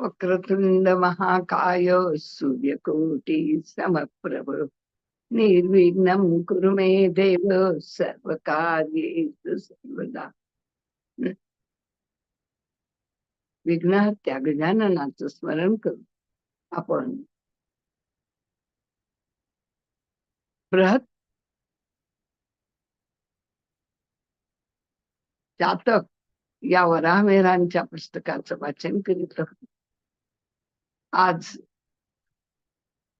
वक्रतुंड महाकाय सूर्यकोटी समप्रभ निर्विघ्नं कुरु मे देव सर्व सर्वदा। विघ्न त्या गजाननाचं स्मरण करू आपण। बृहत जातक या वराहमेरांच्या पुस्तकाचं वाचन करीत आहोत। आज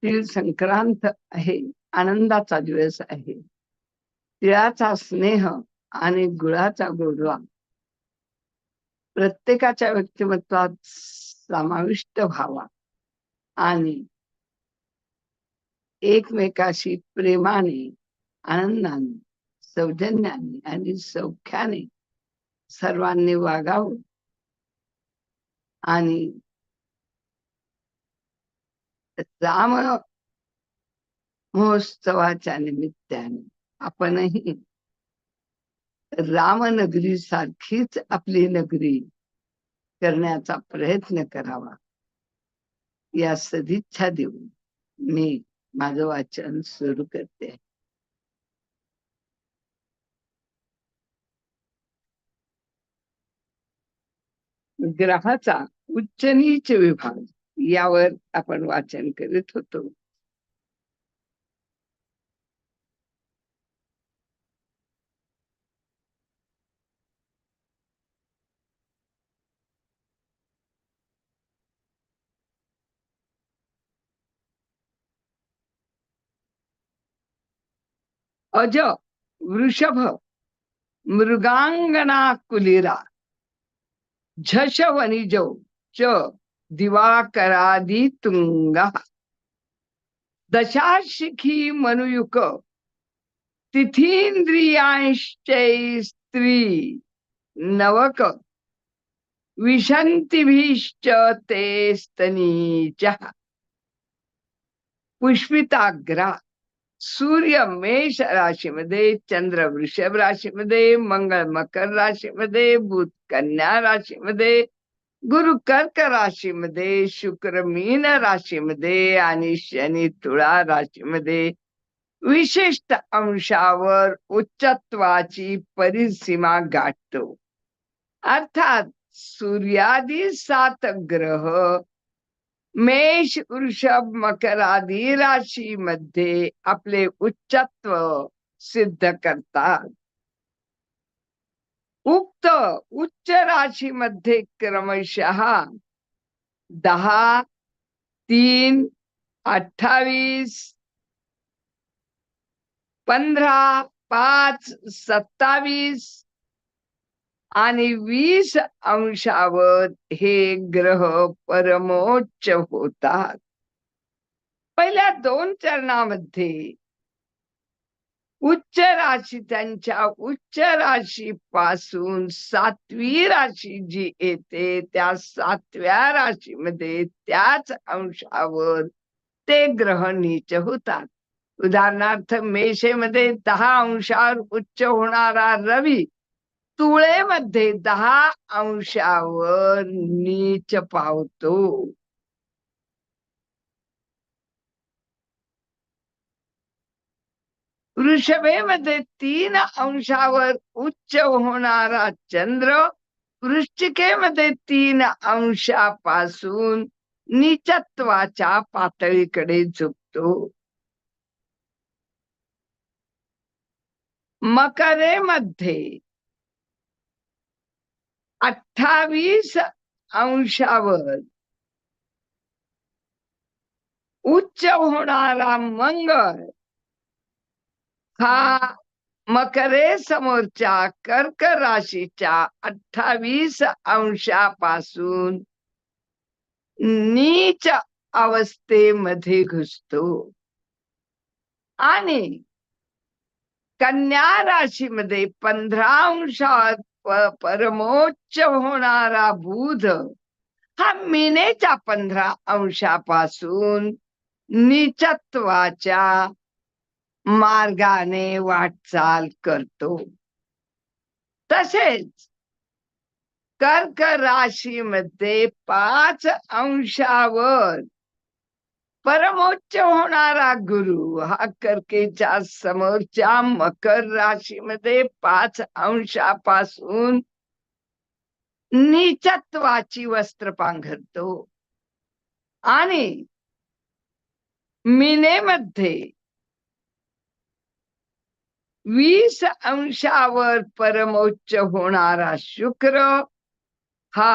तीळ संक्रांत आहे आनंदाचा दिवस आहे. तिळाचा स्नेह आणि गुळाचा गोडवा प्रत्येकाच्या व्यक्तिमत्वात समाविष्ट व्हावा आणि एकमेकाशी प्रेमाने आनंदाने सौजन्याने आणि सौख्याने सर्वांनी वागावं आणि राम महोत्सवाच्या निमित्ताने आपणही रामनगरी सारखीच आपली नगरी करण्याचा प्रयत्न करावा. या सदिच्छा देऊन मी माझं वाचन सुरू करते. ग्रहाचा उच्च नीच विभाग. यावर आपण वाचन करीत होतो. अज वृषभ मृगांगना कुलिरा झश वनिजो च दिवाकरादी तुंगा दशाशिखी मनुयुक तिथींद्रियांश्चै स्त्री नवक विशंतीभिश्च ते स्तनीच पुष्पिताग्रा सूर्य मेष राशीमध्ये चंद्र वृषभ राशीमध्ये मंगळ मकर राशीमध्ये बुध कन्या राशीमध्ये गुरु कर्क राशीमध्ये शुक्र मीन राशीमध्ये आणि शनी तुळा राशीमध्ये विशिष्ट अंशावर उच्चत्वाची परिसीमा गाठतो. अर्थात सूर्यादी सात ग्रह मेष वृषभ मकरादी राशीमध्ये आपले उच्चत्व सिद्ध करतात. उक्त उच्च राशीमध्ये क्रमशः दहा तीन अठ्ठावीस पंधरा पाच सत्तावीस आणि वीस अंशावर हे ग्रह परमोच्च होतात. पहिल्या दोन चरणामध्ये उच्च राशी त्यांच्या उच्च राशी पासून सातवी राशी जी येते त्या सातव्या राशीमध्ये त्याच अंशावर ते ग्रह नीच होतात. उदाहरणार्थ मेषेमध्ये दहा अंशावर उच्च होणारा रवी तुळेमध्ये दहा अंशावर नीच पावतो. वृषभेमध्ये तीन अंशावर उच्च होणारा चंद्र वृश्चिकेमध्ये तीन अंशापासून निचत्वाच्या पातळीकडे झुकतो. मकरेमध्ये अठ्ठावीस अंशावर उच्च होणारा मंगळ हा मकरे समोरच्या कर्क राशीच्या अठ्ठावीस अंशापासून. नीच अवस्थेमध्ये घुसतो. आणि कन्या राशीमध्ये पंधरा अंशात परमोच्च होणारा बुध हा मिनेच्या पंधरा अंशापासून निचत्वाच्या मार्गाने वाटचाल करतो. तसेच कर्क राशीमध्ये पाच अंशावर परमोच्च होणारा गुरु हा कर्केच्या समोरच्या मकर राशीमध्ये पाच अंशापासून नीचत्वाची वस्त्र पांघरतो. आणि मिनेमध्ये वीस अंशावर परमोच्च होणारा शुक्र हा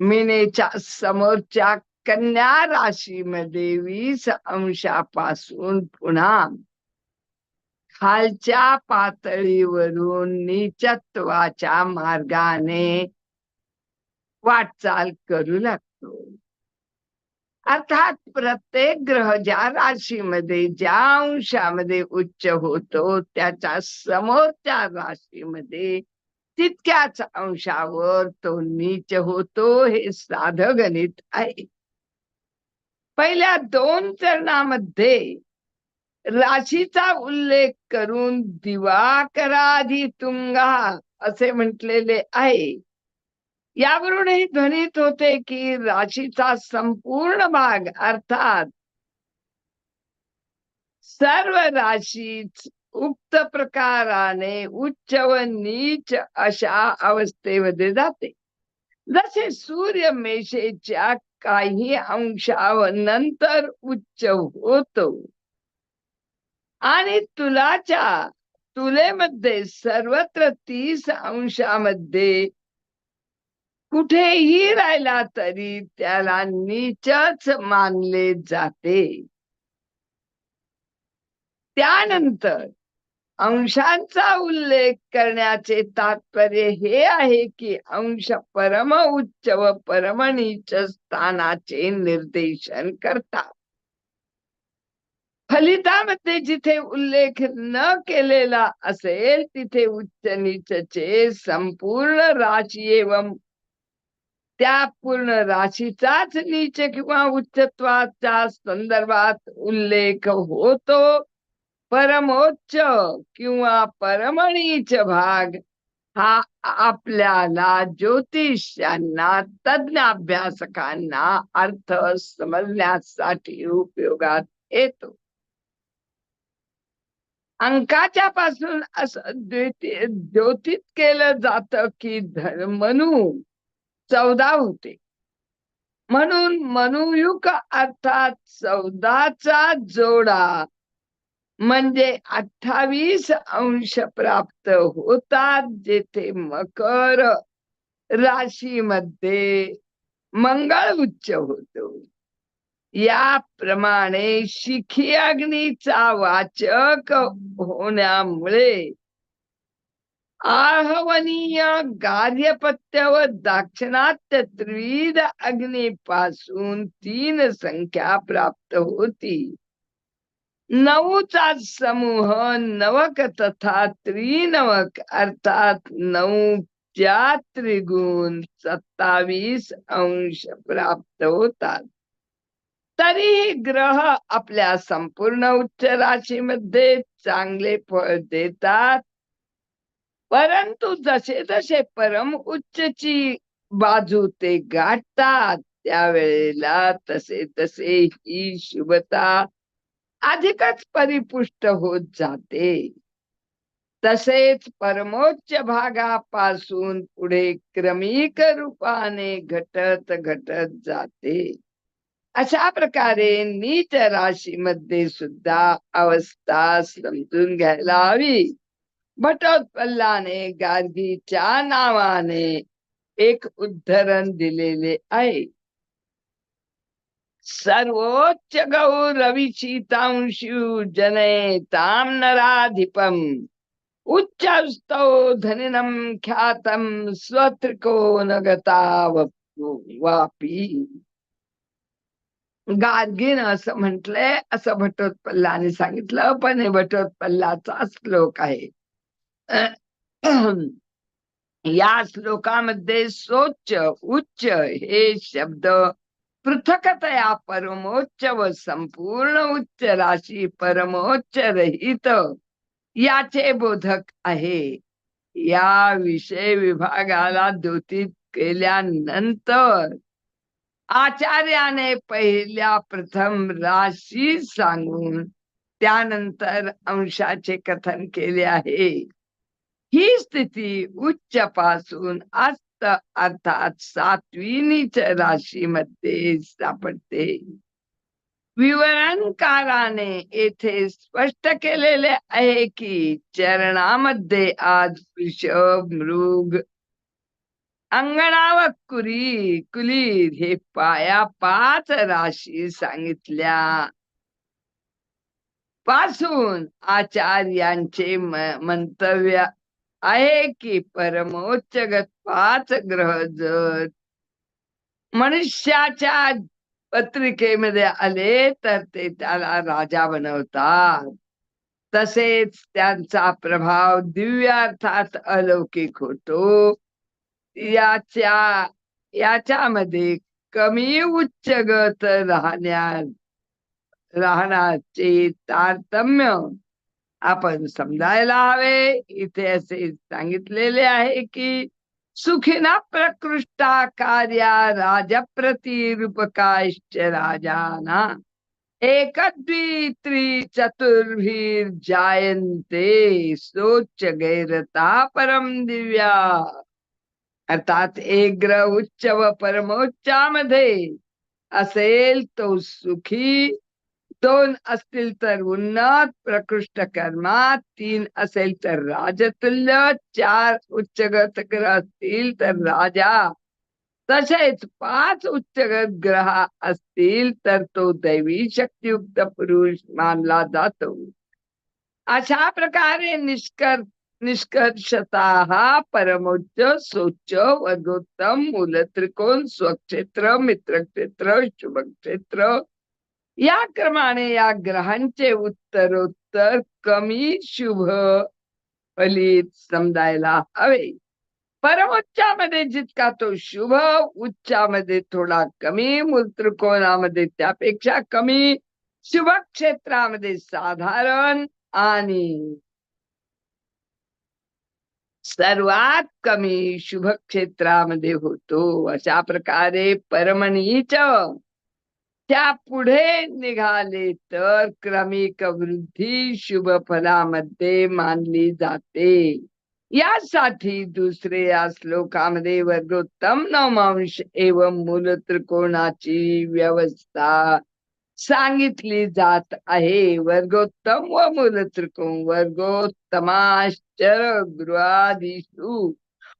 मिनेच्या समोरच्या कन्या राशीमध्ये वीस अंशापासून पुन्हा खालच्या पातळीवरून निचत्वाच्या मार्गाने वाटचाल करू लागतो. अर्थात प्रत्येक ग्रह ज्या राशीमध्ये ज्या अंशामध्ये उच्च होतो त्याच्या समोरच्या राशीमध्ये तितक्याच अंशावर तो नीच होतो हे साध गणित आहे. पहिल्या दोन चरणामध्ये राशीचा उल्लेख करून दिवाकराधी तुंगा असे म्हटलेले आहे. यावरूनही ध्वनित होते की राशीचा संपूर्ण भाग अर्थात सर्व राशीच उक्त प्रकाराने उच्च व नीच अशा अवस्थेमध्ये जाते. जसे सूर्य मेषेच्या काही अंशावर नंतर उच्च होतो आणि तुलाच्या तुलेमध्ये सर्वत्र तीस अंशामध्ये कुठेही राहिला तरी त्याला नीचच मानले जाते. त्यानंतर अंशांचा उल्लेख करण्याचे तात्पर्य हे आहे की अंश परम उच्च व परमनीच स्थानाचे निर्देशन करतात. फलितामध्ये जिथे उल्लेख न केलेला असेल तिथे उच्च नीचचे संपूर्ण राशी एवं त्या पूर्ण राशीचाच नीच किंवा उच्चत्वाच्या संदर्भात उल्लेख होतो. परमोच्च किंवा परमणीच भाग हा आपल्याला ज्योतिषांना तज्ञ अभ्यासकांना अर्थ समजण्यासाठी उपयोगात येतो. अंकाच्या पासून असं द्योतित केलं जात की धर्मनु चौदा होते. म्हणून मनुयुग अर्थात चौदाचा जोडा म्हणजे अठ्ठावीस अंश प्राप्त होतात जेथे मकर राशीमध्ये मंगळ उच्च होतो. याप्रमाणे शिखी अग्नीचा वाचक होण्यामुळे आहवनीय गार्यपत्य व दाक्षिणात्य त्रिविध अग्नीपासून तीन संख्या प्राप्त होती. नऊचा समूह नवक तथा त्रिनवक अर्थात नऊ त्या त्रिगुण सत्तावीस अंश प्राप्त होतात. तरीही ग्रह आपल्या संपूर्ण उच्च राशीमध्ये चांगले फळ देतात. परंतु जसे जसे परम उच्चची बाजू ते गाठतात त्यावेळेला तसे तसे ही शुभता अधिकच परिपुष्ट होत जाते. तसेच परमोच्च भागापासून पुढे क्रमिक रूपाने घटत घटत जाते. अशा प्रकारे नीच राशीमध्ये सुद्धा अवस्था समजून घ्यायला हवी. भटोत्पल्लाने गार्गीच्या नावाने एक उद्धरण दिलेले आहे. सर्वोच्च गौरविशीतांशु जनेतां नराधिपम उच्चस्तौ धनिनं ख्यातं स्वत्रिको न वापी गार्गीन असं म्हटलंय असं भटोत्पल्लाने सांगितलं पण हे भटोत्पल्लाचा श्लोक आहे. या श्लोकामध्ये सोच उच्च हे शब्द पृथकतया परमोच्च व संपूर्ण उच्च राशी परमोच्च रहित याचे बोधक आहे. या विषय विभागाला द्योतीत केल्यानंतर आचार्याने पहिल्या प्रथम राशी सांगून त्यानंतर अंशाचे कथन केले आहे. ही स्थिती उच्च पासून अस्त अर्थात सातविनीच राशीमध्ये सापडते विवरणकाराने येथे स्पष्ट केलेले आहे की चरणामध्ये आज वृषभ मृग अंगणावर कुरी कुलीर हे पाया पाच राशी सांगितल्या पासून आचार्यांचे मंतव्य आहे की परमोच्चगत पाच ग्रह जर मनुष्याच्या पत्रिकेमध्ये आले तर ते त्याला राजा बनवतात. तसेच त्यांचा प्रभाव दिव्यार्थात अलौकिक होतो. याच्या याच्यामध्ये कमी उच्चगत राहण्या राहण्याचे तारतम्य आपण समजायला हवे. इथे असे सांगितलेले आहे की सुखिना प्रकृष्टा कार्या राजप्रतिरूपकाश्च राजाना. एक द्वित्री चतुर्भीर जायन्ते सोच गैरता परम दिव्या. अर्थात एक ग्रह उच्च व परमोच्चामध्ये असेल तो सुखी दोन असतील तर उन्नत प्रकृष्ट कर्मात तीन असेल तर राजतुल्य चार उच्चगत ग्रह असतील तर राजा तसेच पाच उच्चगत ग्रह असतील तर तो दैवी शक्तियुक्त पुरुष मानला जातो अशा प्रकारे निष्कर निष्कर्षता हा परमोच्च सोच वर्गोत्तम मूल त्रिकोण स्वक्षेत्र मित्रक्षेत्र शुभक्षेत्र या क्रमाने या ग्रहांचे उत्तरोत्तर कमी शुभ फलित समजायला हवे. परमोच्चामध्ये जितका तो शुभ उच्चामध्ये थोडा कमी मूलत्रिकोणामध्ये त्यापेक्षा कमी शुभ क्षेत्रामध्ये साधारण आणि सर्वात कमी शुभ क्षेत्रामध्ये होतो. अशा प्रकारे परमणीच त्या पुढे निघाले तर क्रमिक वृद्धी शुभ फलामध्ये मानली जाते. यासाठी दुसरे या श्लोकामध्ये वर्गोत्तम नवमांश एवं मूल त्रिकोणाची व्यवस्था सांगितली जात आहे. वर्गोत्तम व मूल त्रिकोण वर्गोत्तमाश्चर गृहादिषु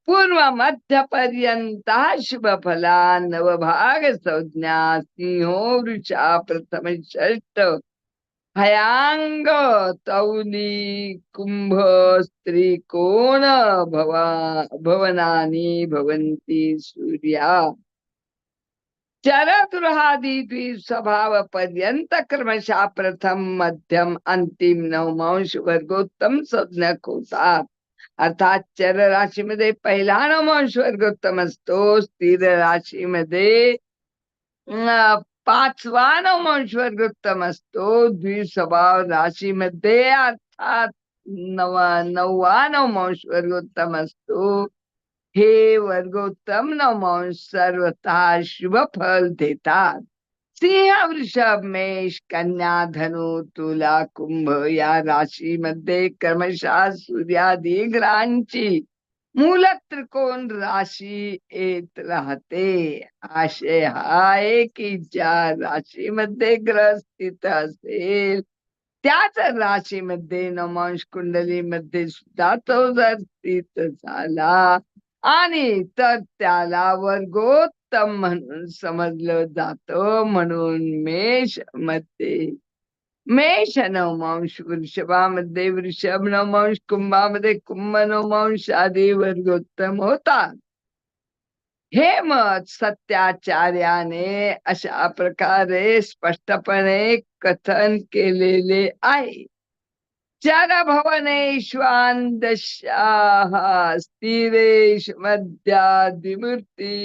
पूर्व मध्यपर्यंत शुभ फला नवभाग संज्ञा सिंहो वृषा प्रथम षष्ट हयांग तौली कुंभ स्त्री कोण भवा भवनानी भवंती सूर्या। चरगृहादी स्वभाव पर्यंत क्रमशः प्रथम मध्यम अंतिम नवमांश वर्गोत्तम संज्ञक होतात अर्थात चर राशीमध्ये पहिला नवमांश वर्गोत्तम असतो. स्थिर राशीमध्ये पाचवा नवमांश वर्गोत्तम असतो. द्विस्वभाव राशीमध्ये अर्थात नवा नववा नवमांश वर्गोत्तम असतो. हे वर्गोत्तम नवमांश सर्वतः शुभ फल देतात. सिंह वृषभ मेष कन्या धनु तुला कुंभ या राशीमध्ये क्रमशः सूर्यादी ग्रहांची मूल त्रिकोण राशी येत राहते. आशय हा की ज्या राशीमध्ये ग्रह स्थित असेल त्याच राशीमध्ये नमांश कुंडलीमध्ये सुद्धा तो जर स्थित झाला आणि तर त्याला वर्गोत उत्तम म्हणून समजलं जात म्हणून मेषमध्ये. मेष नवमांश वृषभामध्ये वृषभ नवमांश कुंभामध्ये कुंभ नवमांश आदी वर्गोत्तम होतात हे मत सत्याचार्याने अशा प्रकारे स्पष्टपणे कथन केलेले आहे. चरभवनेष्वान्दशाः स्थिरेश मध्यादिमूर्ती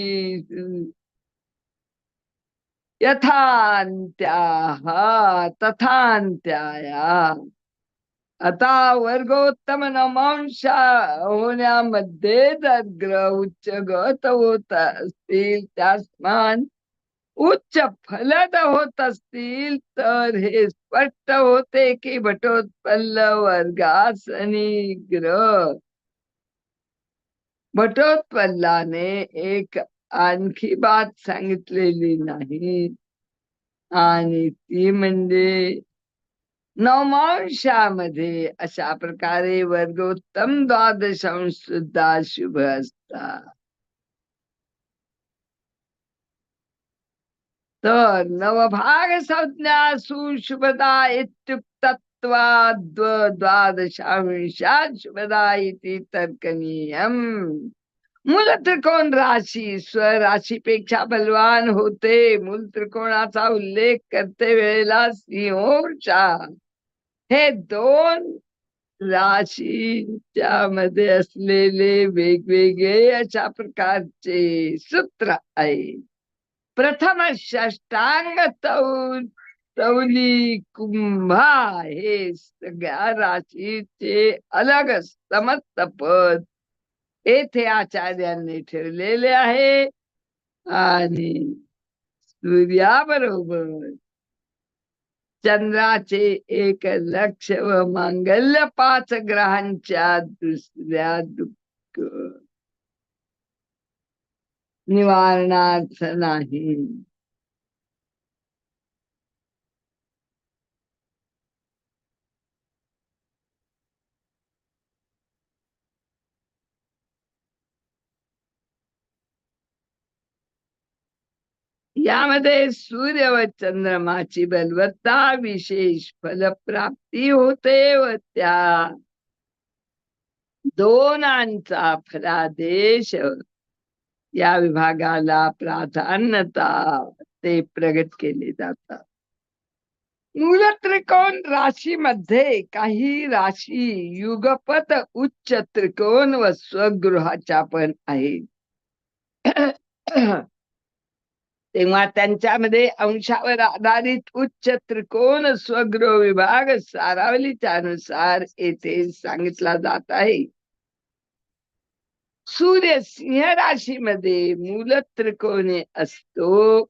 यथान्त्याः तथान्त्याया। आता वर्गोत्तम नमांशा होण्यामध्ये जर उच्च गत होत असतील उच्च फलद होत असतील तर हे स्पष्ट होते की भटोत्पल्ल वर्गासनी ग्रह. भटोत्पल्लाने एक आणखी बात सांगितलेली नाही. आणि ती म्हणजे नवमांशामध्ये अशा प्रकारे वर्गोत्तम द्वादशांश सुद्धा शुभ असतात. तर नवभाग संज्ञा सुशुभदा इत्युक्तत्वा शुभदा इति तर्कनीयम। मूल त्रिकोण राशी स्वराशीपेक्षा बलवान होते। मूल त्रिकोणाचा उल्लेख करते वेळेला सिंहोच्या हे दोन राशीच्या मध्ये असलेले वेगवेगळे अशा प्रकारचे सूत्र आहे प्रथम षष्टांग तौल तौली कुंभा हे सगळ्या राशीचे अलग समस्त पद येथे आचार्यांनी ठेवलेले आहे. आणि सूर्याबरोबर चंद्राचे एक लक्ष व मांगल्य पाच ग्रहांच्या दुसऱ्या दुःख निवारणार्थ नाही. यामध्ये सूर्य व चंद्रमाची बलवत्ता विशेष फलप्राप्ती होते व त्या दोनांचा फलादेश या विभागाला प्राधान्यता ते प्रगत केले जातात. मूल त्रिकोण राशीमध्ये काही राशी युगपत उच्च त्रिकोण व स्वगृहाच्या पण आहेत. तेव्हा त्यांच्यामध्ये अंशावर आधारित उच्च त्रिकोण स्वगृह विभाग सारावलीच्या अनुसार येथे सांगितला जात आहे. सूर्य सिंह राशीमध्ये मूल त्रिकोणी असतो.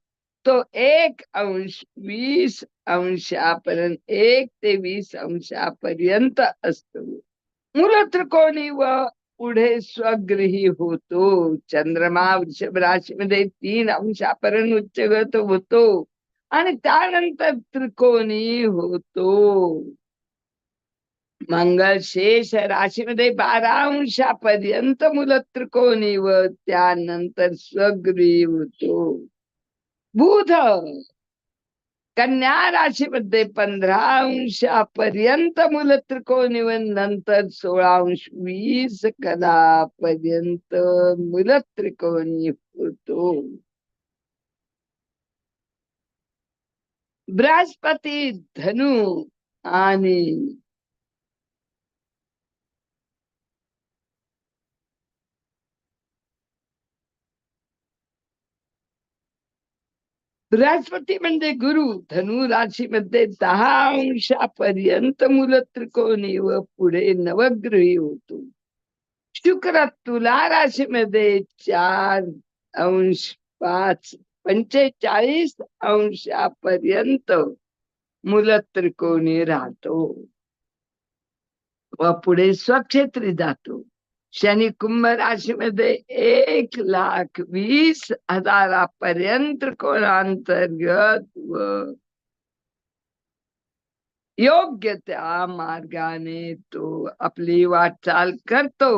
तो एक अंश वीस अंशापर्यंत एक ते वीस अंशापर्यंत असतो. मूल त्रिकोणी व पुढे स्वगृही होतो. चंद्रमा वृषभ राशीमध्ये तीन अंशापर्यंत उच्चगत होतो. आणि त्यानंतर त्रिकोणी होतो. मंगल शेष राशीमध्ये बारा अंशापर्यंत मुलं त्रिकोणी व त्यानंतर स्वग्री होतो. बुध कन्या राशीमध्ये पंधरा अंशापर्यंत मुलं त्रिकोणी व नंतर सोळा अंश वीस पर्यंत मूल त्रिकोणी होतो. बृहस्पती धनु आणि बृहस्पती म्हणजे गुरु धनु राशीमध्ये दहा अंशापर्यंत मूल त्रिकोणी व पुढे नवग्रही होतो. शुक्र तुला राशीमध्ये चार अंश पाच पंचेचाळीस अंशापर्यंत मूल त्रिकोणी राहतो. व पुढे स्वक्षेत्री जातो. शनी कुंभ राशीमध्ये एक लाख वीस हजारापर्यंत कोणांतर्गत व योग्य त्या मार्गाने तो आपली वाटचाल करतो.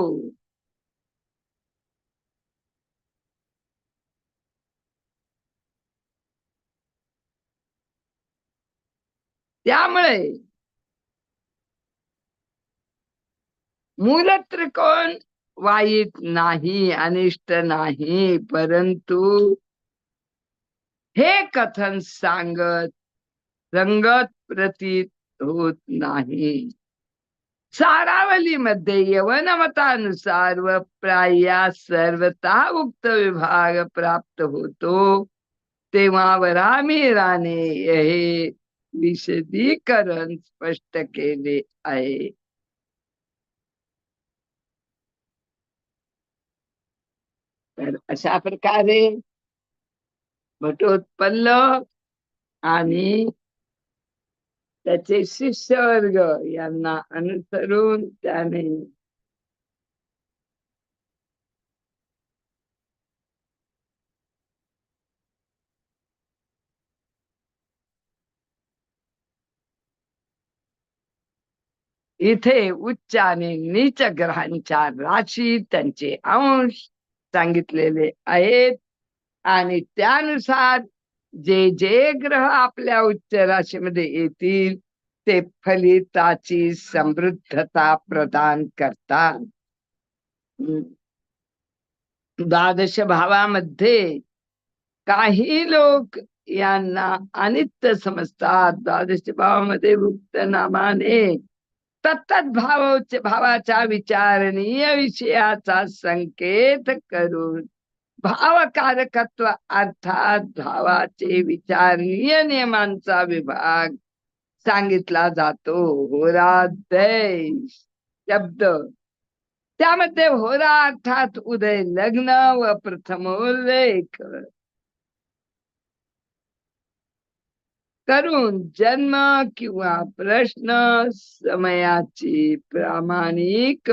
त्यामुळे मूल त्रिकोण वाईट नाही अनिष्ट नाही परंतु हे कथन सांगत रंगत प्रतीत होत नाही. सारावलीमध्ये यवनमतानुसार व प्राया सर्वता उक्त विभाग प्राप्त होतो. तेव्हा वरामीराने हे विशदीकरण स्पष्ट केले आहे. तर अशा प्रकारे भटोत्पल्ल आणि त्याचे शिष्य वर्ग यांना अनुसरून त्याने इथे उच्च आणि नीच ग्रहांच्या राशी त्यांचे अंश सांगितलेले आहेत. आणि त्यानुसार जे जे ग्रह आपल्या उच्च राशीमध्ये येतील ते फलिताची समृद्धता प्रदान करतात. द्वादश भावामध्ये काही लोक यांना अनित्य समजतात. द्वादश भावामध्ये भुक्त नामाने तत्त भाव भावाच्या विचारणीय विषयाचा संकेत करून भावकारकत्व अर्थात भावाचे विचारणीय नियमांचा विभाग सांगितला जातो. होरादय शब्द. त्यामध्ये होरा अर्थात उदय लग्न व प्रथमोल्लेख. करून जन्म किंवा प्रश्न समयाची प्रामाणिक.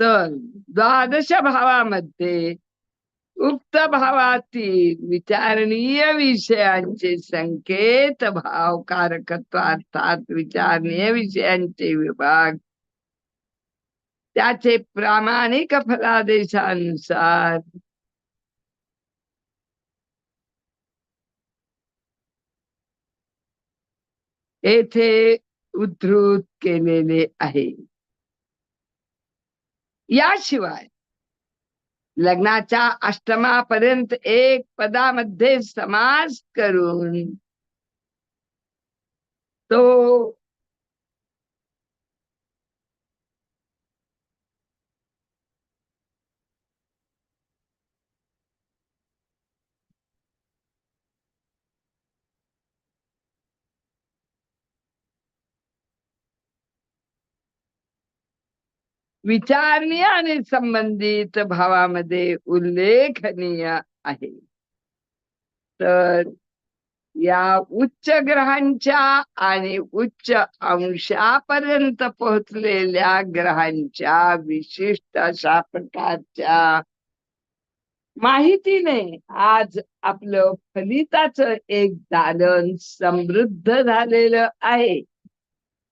तर द्वादश भावामध्ये उक्त भावातील विचारणीय विषयांचे संकेत भाव कारकत्व अर्थात विचारणीय विषयांचे विभाग त्याचे प्रामाणिक फलादेशानुसार. येथे उद्धृत केलेले आहे. याशिवाय लग्नाच्या अष्टमापर्यंत एक पदामध्ये समास करून तो विचारणीय आणि संबंधित भावामध्ये उल्लेखनीय आहे. तर या उच्च ग्रहांच्या आणि उच्च अंशापर्यंत पोहोचलेल्या ग्रहांच्या विशिष्ट अशा प्रकारच्या माहितीने आज आपलं फलिताच एक दालन समृद्ध झालेलं आहे.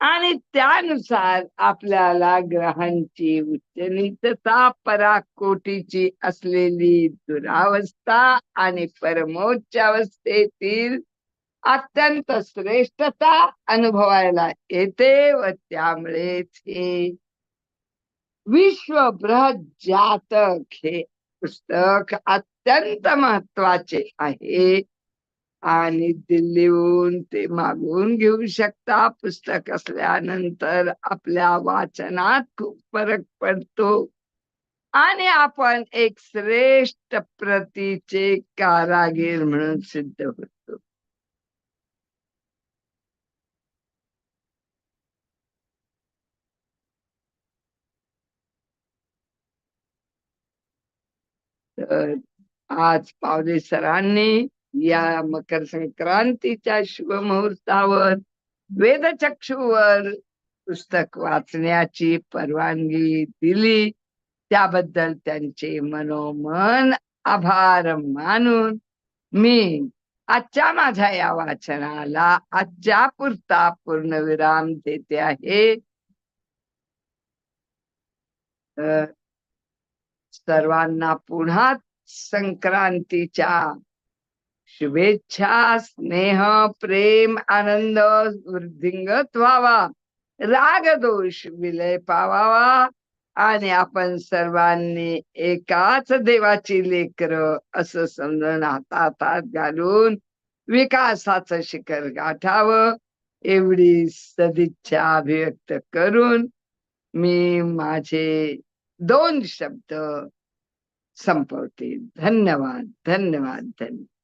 आणि त्यानुसार आपल्याला ग्रहांची उच्चनीतता पराकोटीची असलेली दुरावस्था आणि परमोच्च अवस्थेतील अत्यंत श्रेष्ठता अनुभवायला येते व त्यामुळेच हे विश्व बृहत जातक हे पुस्तक अत्यंत महत्त्वाचे आहे. आणि दिल्लीहून ते मागवून घेऊ शकता. पुस्तक असल्यानंतर आपल्या वाचनात खूप फरक पडतो. आणि आपण एक श्रेष्ठ प्रतीचे कारागीर म्हणून सिद्ध होतो. तर आज पावले सरांनी या मकर संक्रांतीच्या शुभमुहूर्तावर वेदचक्षूवर वेदचक्षुवर पुस्तक वाचण्याची परवानगी दिली. त्याबद्दल त्यांचे मनोमन आभार मानून मी आजच्या माझ्या या वाचनाला आजच्या पुरता पूर्णविराम देते आहे. सर्वांना पुन्हा संक्रांतीच्या शुभेच्छा स्नेह प्रेम आनंद वृद्धिंगत व्हावा राग दोष विलय पावावा. आणि आपण सर्वांनी एकाच देवाची लेकर असं समजून हातात हात घालून विकासाचं शिखर गाठावं. एवढी सदिच्छा अभिव्यक्त करून मी माझे दोन शब्द संपवते. धन्यवाद धन्यवाद धन्यवाद.